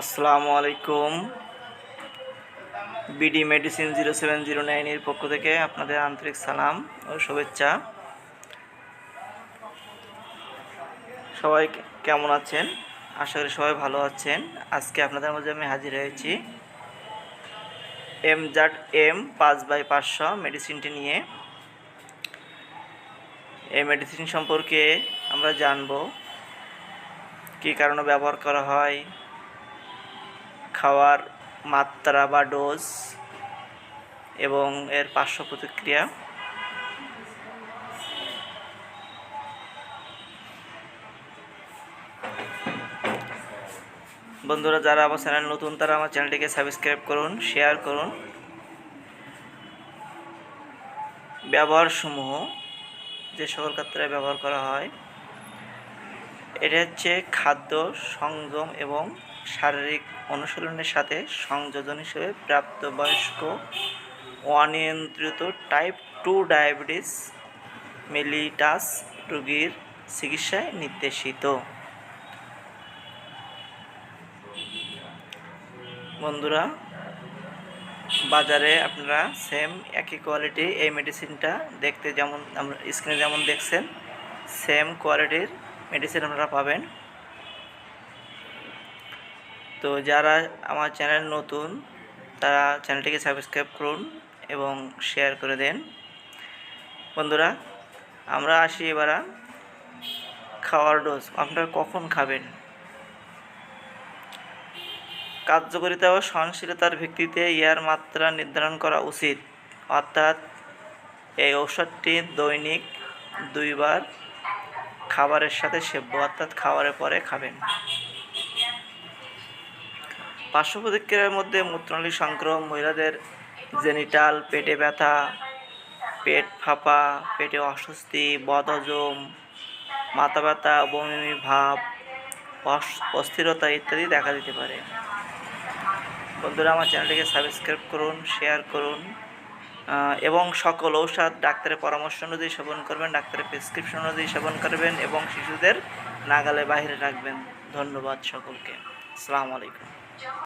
আসসালামু আলাইকুম। BD medicine zero seven zero নাইনের পক্ষ থেকে আপনাদের আন্তরিক সালাম ও শুভেচ্ছা। সবাই কেমন আছেন? আশা করি সবাই ভালো আছেন। আজকে আপনাদের মধ্যে আমি হাজির হয়েছি এম জাট এম পাঁচ বাই পাঁচশো মেডিসিনটি নিয়ে। এই মেডিসিন সম্পর্কে আমরা জানব, কী কারণে ব্যবহার করা হয় খাওয়ার মাত্রা বা ডোজ এবং এর পার্শ্ব প্রতিক্রিয়া। বন্ধুরা, যারা আমার চ্যানেল নতুন, তারা আমার চ্যানেলটিকে সাবস্ক্রাইব করুন, শেয়ার করুন। ব্যবহারসমূহ, যে সকল ক্ষেত্রে ব্যবহার করা হয়, এটা হচ্ছে খাদ্য, সংযম এবং শারীরিক অনুশীলনের সাথে সংযোজন হিসেবে প্রাপ্তবয়স্ক অনিয়ন্ত্রিত টাইপ টু ডায়াবেটিস মেলিটাস রোগীর চিকিৎসায় নির্দেশিত। বন্ধুরা, বাজারে আপনারা সেম একই কোয়ালিটি এই মেডিসিনটা দেখতে যেমন, আমরা স্ক্রিনে যেমন দেখছেন সেম কোয়ালিটির মেডিসিন আপনারা পাবেন। তো যারা আমার চ্যানেল নতুন, তারা চ্যানেলটিকে সাবস্ক্রাইব করুন এবং শেয়ার করে দেন। বন্ধুরা, আমরা আসি এবার খাওয়ার ডোজ আপনারা কখন খাবেন? কার্যকারিতা ও সহনশীলতার ভিত্তিতে ইয়ার মাত্রা নির্ধারণ করা উচিত। অর্থাৎ এই ঔষধটি দৈনিক দুইবার খাবারের সাথে সেব্য, অর্থাৎ খাবারের পরে খাবেন। পার্শ্ব প্রতিক্রিয়ার মধ্যে মূত্রনালী সংক্রমণ, মহিলাদের জেনিটাল পেটে ব্যথা, পেট ফাঁপা, পেটে অস্বস্তি, বদহজম, মাথা ব্যথা, বমি ভাব, অস- অস্থিরতা ইত্যাদি দেখা দিতে পারে। বন্ধুরা, আমার চ্যানেলটিকে সাবস্ক্রাইব করুন, শেয়ার করুন এবং সকল ঔষধ ডাক্তারের পরামর্শ অনুযায়ী সেবন করবেন, ডাক্তারের প্রেসক্রিপশন অনুযায়ী সেবন করবেন এবং শিশুদের নাগালে বাইরে রাখবেন। ধন্যবাদ সকলকে। আসসালামু আলাইকুম।